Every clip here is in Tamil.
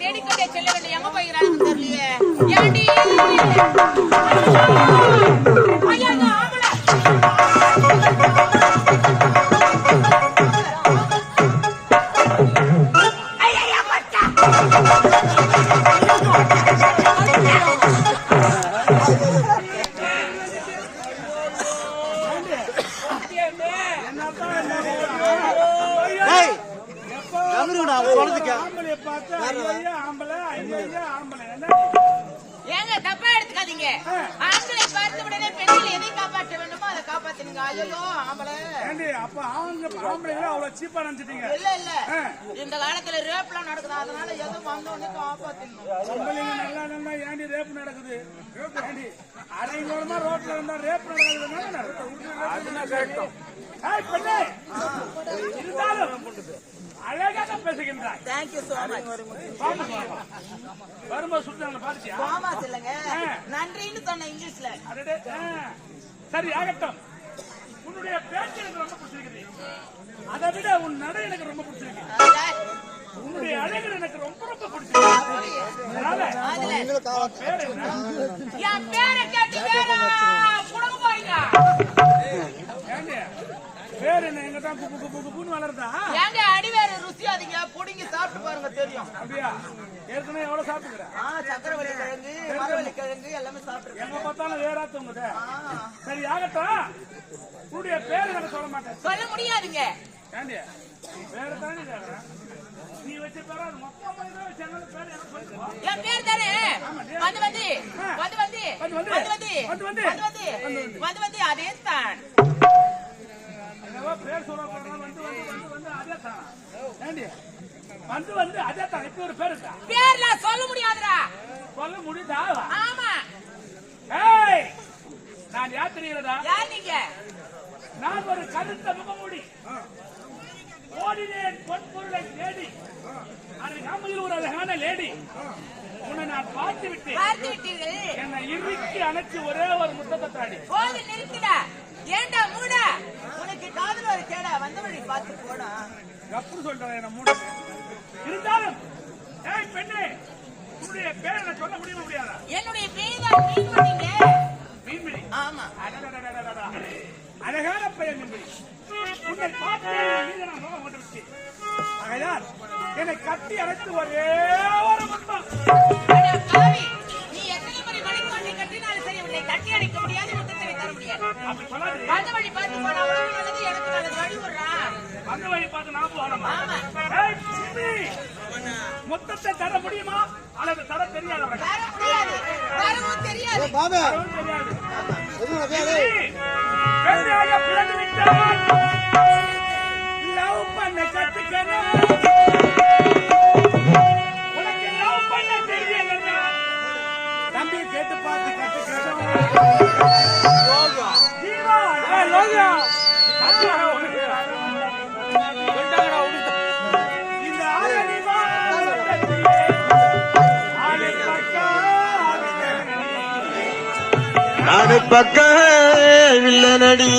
தேடிக்கொண்டே செல்ல வேண்டும் எங்க போகிறாங்க தெரியலையே. ஏண்டி? ஆம்பளைய பார்த்தா ஐயா ஆம்பளை ஐயா ஆம்பளை. என்ன? ஏங்க தப்பா எடுத்துக்காதீங்க. ஆண்களை பார்த்த உடனே பெண்கள் எதை காப்பாற்ற வேண்டுமோ அதை காப்பாத்துனுங்க ஐயோ ஆம்பளை. ஏண்டி அப்ப அவங்க ஆம்பளைங்கள அவ்வளவு சீப்பா நினைச்சிட்டீங்க? இல்ல இல்ல. இந்த காலத்துல ரேப்லாம் நடக்குது? அதனால எதுவும் வந்த உடனே காப்பாத்தணும் பொம்பளைங்க நல்லா இருந்தா ஏண்டி ரேப் நடக்குது? ஏண்டி? அரை மூலமா ரோட்ல இருந்தா ரேப் நடக்குதுன்னா அதுதான் கேட்கும் ஏய் பெண்ணே! இருந்தாலும் அழகாக பேசுகின்றாய். Thank you so much. வரும்போது சுட்டாங்க பாத்தியா கோமாஸ் இல்லங்க. நன்றின்னு சொன்ன இங்கிலீஷ்ல. சரி ஆகட்டும். உன்னுடைய பேச்சு எனக்கு ரொம்ப பிடிச்சிருக்குது. அதை விட உன் நடை எனக்கு ரொம்ப பிடிச்சிருக்கு. உன்னுடைய அழகு எனக்கு ரொம்ப ரொம்ப பிடிச்சிருக்கு. பேர் என்ன? என் பேரை கேட்டு போறீங்க பேர் என்ன எங்க தான் குப்பு குப்பு குப்புன்னு வளருதா? ஏங்க அடிவேறு ருசியாதீங்க புடிங்கி சாப்பிட்டு பாருங்க தெரியும். அப்படியா? ஏற்கனவே எவ்வளவு சாப்பிட்டுக்கிற? ஆ சக்கரவள்ளி கிழங்கு மரவள்ளி கிழங்கு எல்லாமே சாப்பிட்டுருக்கேன். எங்க பார்த்தாலும் வேறா தூங்குது சரி ஆகட்டும். உன்னுடைய பேர் எனக்கு சொல்ல மாட்டேன். சொல்ல முடியாதுங்க. ஏண்டி? வேற தானே கேக்குறேன். நீ வச்ச பேரா மொத்தமா பேர் எனக்கு என் பேர் தானே? வந்து வந்து. வந்து வந்து. வந்து வந்து. வந்து வந்து. வந்து வந்து. வந்து வந்து. வந்து வந்து. அதே தான் வந்து வந்து வந்து வந்து அதே தான் ஏண்டி? வந்து வந்து அதே தான் இப்படி ஒரு பேர் இருக்கா? பேர்லாம் சொல்ல முடியாதுடா. சொல்ல முடியுதா? ஆமா. ஏய் நான் யார் தெரிகிறதா யார் நீங்க? நான் ஒரு கருத்த முகமூடி. ஓடினேன் பொன்பொருளை தேடி அருகாமையில் ஒரு அழகான லேடி உன்னை நான் பார்த்து விட்டேன் பார்த்து விட்டீர்கள் என்னை இறுக்கி அணைச்சு ஒரே ஒரு முத்தத்தை தாடி நிறுத்துடா. ஏண்டா மூட? உனக்கு காதல் ஒரு கேடா வந்த வழி பார்த்து போடா. எப்படி சொல்றேன் மூட? இருந்தாலும் ஏய் பெண்ணே உன்னுடைய பேரை நான் சொல்ல முடியுமா முடியாதா? என்னுடைய பேர் தான் மீன் பண்ணீங்க மீன்பிடி ஆமா. அழகான பெயர் மீன்பிடி உன்னை பார்த்து நான் நோகம் கொண்டு விட்டேன் ஆகையால் என்னை கட்டி அணைத்து ஒரே ஒரு முத்தம் வந்த வழி பார்த்து போனா உனக்கு நல்லது எனக்கு நல்லது வழி விடுறா. அந்த வழி பார்த்து நான் போகணுமா ஆமா. ஏய், சிம்மி! மொத்தத்தை தர முடியுமா? அல்லது தர தெரியாத உனக்கு? தர முடியாது தரவும் தெரியாது. பாபு. தெரியாது. நாடு பக்க வில்லனடி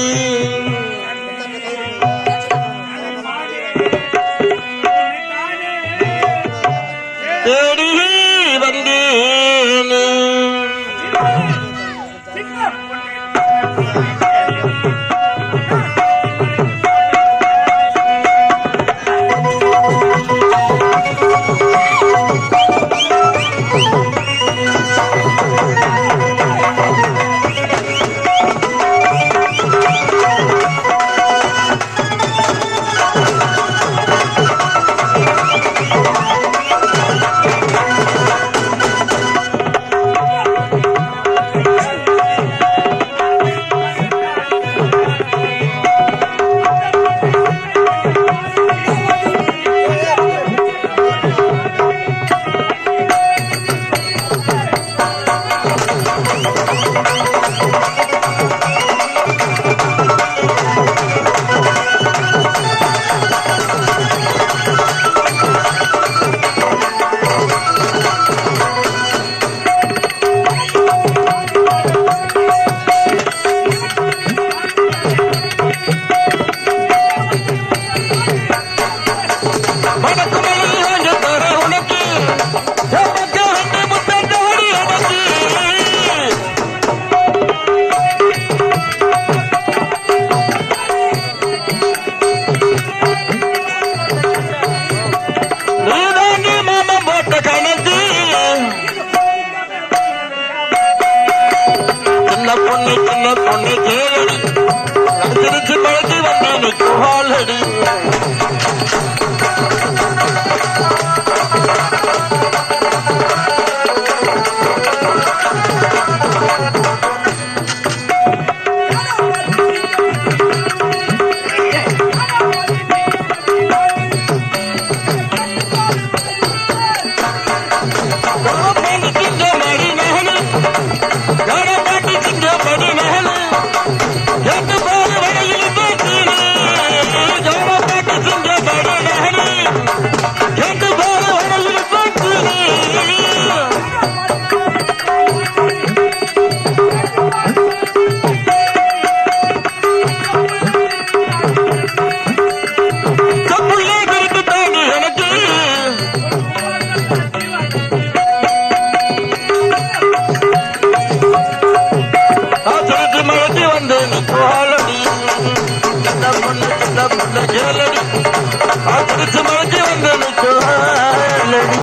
হল